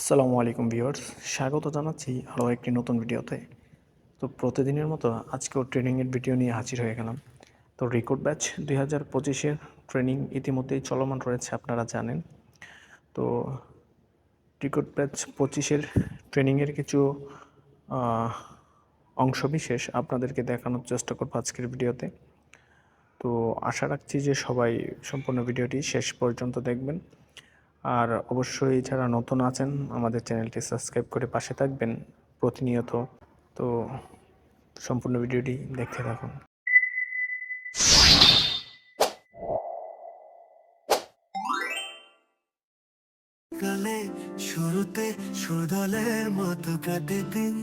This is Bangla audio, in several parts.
আসসালামু আলাইকুম ভিউয়ার্স, স্বাগত জানাচ্ছি আরও একটি নতুন ভিডিওতে। তো প্রতিদিনের মতো আজকেও ট্রেনিংয়ের ভিডিও নিয়ে হাজির হয়ে গেলাম। তো রেকর্ড ব্যাচ দুই হাজার পঁচিশের ট্রেনিং ইতিমধ্যেই চলমান রয়েছে, আপনারা জানেন। তো রেকর্ড ব্যাচ পঁচিশের ট্রেনিংয়ের কিছু অংশবিশেষ আপনাদেরকে দেখানোর চেষ্টা করব আজকের ভিডিওতে। তো আশা রাখছি যে সবাই সম্পূর্ণ ভিডিওটি শেষ পর্যন্ত দেখবেন। আর অবশ্যই যারা নতুন আছেন, আমাদের চ্যানেলটি সাবস্ক্রাইব করে পাশে থাকবেন প্রতিনিয়ত। তো সম্পূর্ণ ভিডিওটি দেখতে থাকুন। শুরুতে সুদলের মতো কাটে দিন,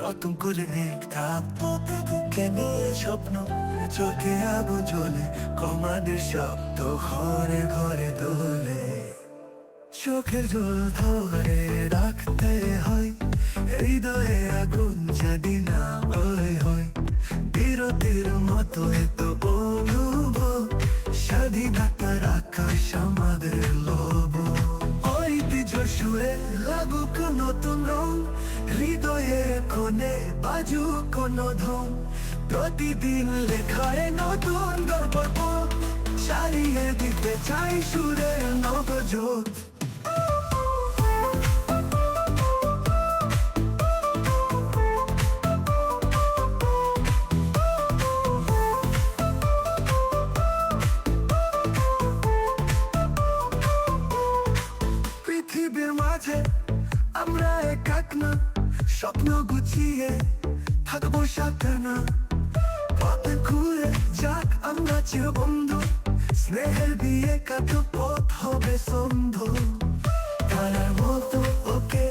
নতুন করে স্বপ্ন, চোখে আবু জ্বলে শব্দ ঘরে ঘরে দোলে চোখের জল ধরে রাখতে হয়। হৃদয়ে আগুন যদি না হয়। হয় বিরতির মতো এত অনুভব, স্বাধীনতার আকাশ আমাদের লোভ ঐতিহ্য সুরে লাগুক নতুন রং, হৃদয়ে কোণে বাজুক কোনো ধন। প্রতিদিন লেখায় নতুন গল্প সারিয়ে দিতে চাই সুরের আমরা একাক না, স্বপ্ন গুছিয়ে থাকব সাথে না পথ ঘুরে যাক, আমরা চির বন্ধু। স্নেহের বিয়ে কাটো পথ হবে সন্ধ। তারার মতো ওকে